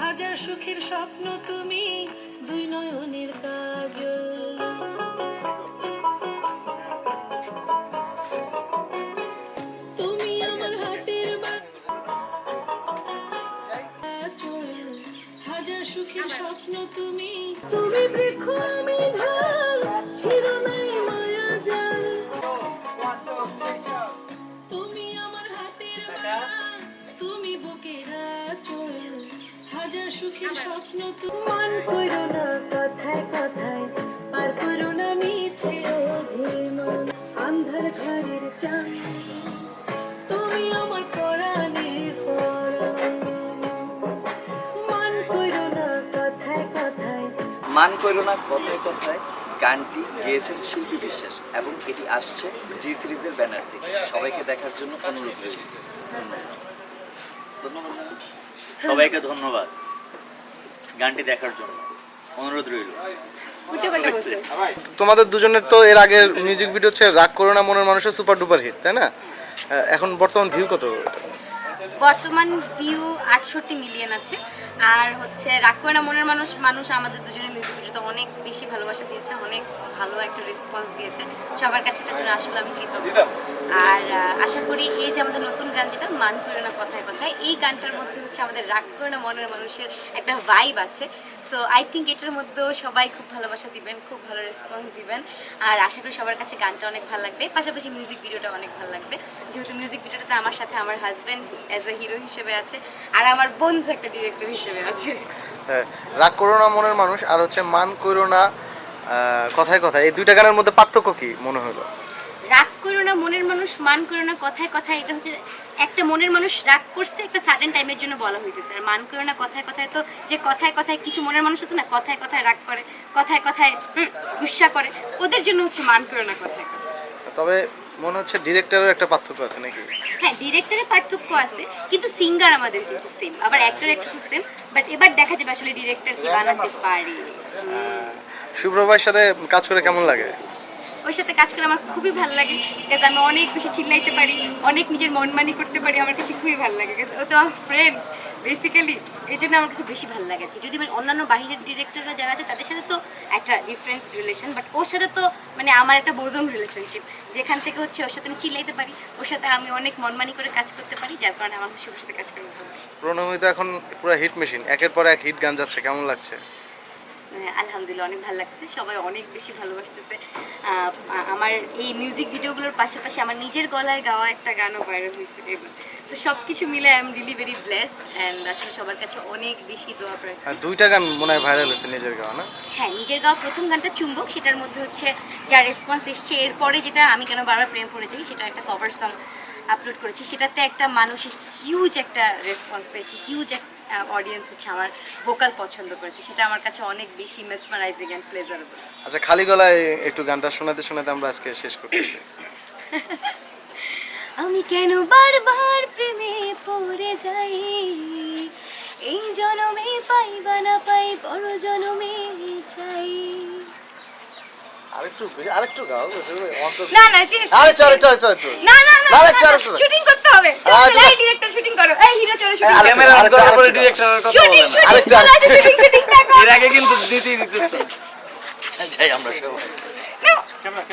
হাজার সুখের স্বপ্ন তুমি দুই নয়নের কাজল। হাজার স্বপ্ন তুমি। তুমি বৃক্ষ আমি ঢাল চিরনাই মায়া জাল। তুমি আমার হাতের তুমি বুকের আঁচল। হাজার সুখের স্বপ্ন তুমি মান কইল না কথায় কথায় গানটি গেয়েছেন শিল্পী বিশ্বাস এবং এটি আসছে জি সিরিজের ব্যানার থেকে। সবাইকে দেখার জন্য অনুরোধ রইল। ধন্যবাদ। সবাইকে ধন্যবাদ। গানটি দেখার জন্য অনুরোধ রইল। তোমাদের দুজনের তো এর আগের মিউজিক ভিডিও হচ্ছে রাগ করো না মনের মানুষের সুপার ডুপার হিট তাই না? এখন বর্তমান ভিউ কত? বর্তমান ভিউ আটষট্টি মিলিয়ন আছে। আর হচ্ছে রাখবে না মনের মানুষ মানুষ আমাদের দুজনের মিউজিক ভিডিওতে অনেক বেশি ভালোবাসা দিয়েছে অনেক ভালো একটা রেসপন্স দিয়েছে। সবার কাছে এটার জন্য আসলে আমি কৃতজ্ঞ। আর আশা করি এই যে আমাদের নতুন গান যেটা মান করে না কথায় কথায় এই গানটার মধ্যে হচ্ছে আমাদের রাগ করে না মনের মানুষের একটা ভাইব আছে। সো আই থিঙ্ক এটার মধ্যেও সবাই খুব ভালোবাসা দিবেন খুব ভালো রেসপন্স দিবেন। আর আশা করি সবার কাছে গানটা অনেক ভালো লাগবে। পাশাপাশি মিউজিক ভিডিওটা অনেক ভালো লাগবে। যেহেতু মিউজিক ভিডিওটাতে আমার সাথে আমার হাজব্যান্ড অ্যাজ এ হিরো হিসেবে আছে আর আমার বন্ধু একটা ডিরেক্টর হিসেবে আছে। হ্যাঁ, রাগ করো না মনের মানুষ আর হচ্ছে মান করো না কথায় কথায়। এই দুইটা গানের মধ্যে পার্থক্য কি মনে হলো? রাগ করো না মনের মানুষ মান করো না কথায় কথায় এটা হচ্ছে একটা মনের মানুষ রাগ করছে একটা সাডেন টাইমের জন্য বলা হইতেছে। আর মান করো না কথায় কথায় তো যে কথায় কথায় কিছু মনের মানুষ আছে না কথায় কথায় রাগ করে কথায় কথায় গুস্সা করে ওদের জন্য হচ্ছে মান করো না কথায় তবে মনে হচ্ছে ডিরেক্টরের একটা পার্থক্য আছে নাকি? হ্যাঁ ডিরেক্টরের পার্থক্য আছে কিন্তু সিঙ্গার আমাদের কিন্তু সেম আবার অ্যাক্টর অ্যাক্ট্রেস সেম বাট এবার দেখা যাবে আসলে ডিরেক্টর কি বানাতে পারে। শুভ্র ভাইয়ের সাথে কাজ করে কেমন লাগে? ওর সাথে কাজ করে আমার খুবই ভালো লাগে। যাতে আমি অনেক বেশি চিল্লাইতে পারি, অনেক নিজের মনমানি করতে পারি, আমার কাছে খুবই ভালো লাগে। ও তো আমার ফ্রেন্ড বেসিক্যালি এই জন্য আমার কাছে বেশি ভালো লাগে যদি মানে অন্যান্য বাহিরের ডিরেক্টররা যারা আছে, তাদের সাথে তো একটা ডিফারেন্ট রিলেশন বাট ওর সাথে তো মানে আমার একটা বোজন রিলেশনশিপ যেখান থেকে হচ্ছে ওর সাথে আমি চিল্লাইতে পারি, ওর সাথে আমি অনেক মনমানি করে কাজ করতে পারি, যার কারণে আমার সাথে কাজ করতে লাগে। প্রণমিতা এখন পুরো হিট মেশিন একের পর এক হিট গান যাচ্ছে, কেমন লাগছে? আলহামদুলিল্লাহ অনেক ভালো লাগছে সবাই অনেক বেশি ভালোবাসতেছে। আমার এই মিউজিক ভিডিওগুলোর পাশাপাশি আমার নিজের গলায় গাওয়া একটা গানও ভাইরাল হয়েছে তো সব কিছু মিলে I am really very blessed and আসলে সবার কাছে অনেক বেশি দোয়া প্রার্থনা দুইটা গান মনে হয় ভাইরাল হয়েছে নিজের গাওয়া না? হ্যাঁ নিজের গাওয়া প্রথম গানটা চুম্বক সেটার মধ্যে হচ্ছে যা রেসপন্স এসছে। এরপরে যেটা আমি কেন বারবার প্রেম করে যাই সেটা একটা কভার সং আপলোড করেছি সেটাতে একটা মানুষের হিউজ একটা রেসপন্স পেয়েছি হিউজ একটা অডিয়েন্স হচ্ছে আমার ভোকাল পছন্দ করেছে সেটা আমার কাছে অনেক বেশি মেসমারাইজিং অ্যান্ড প্লেজারেবল আচ্ছা খালি গলায় একটু গানটা শোনাতে শোনাতে আমরা আজকে শেষ করতেছি। আমি কেন বারবার প্রেমে পড়ে যাই? এই জনমে পাই বা না পাই বড় জনমে চাই। আরেকটু আরেকটু গাও না না শেষ আরেকটু আরেকটু আরেকটু আরেকটু না না না না, আরেকটু, আরেকটু। শুটিং করতে হবে। এই ডিরেক্টর শুটিং করো। এই হিরো চলো শুটিং ক্যামেরা অন করার পরে ডিরেক্টরের কথা শুটিং বলে না। আরেকটু, আরেকটু। শুটিং শুটিং এর আগে কিন্তু দিতেই দিতেছ। যাই আমরা।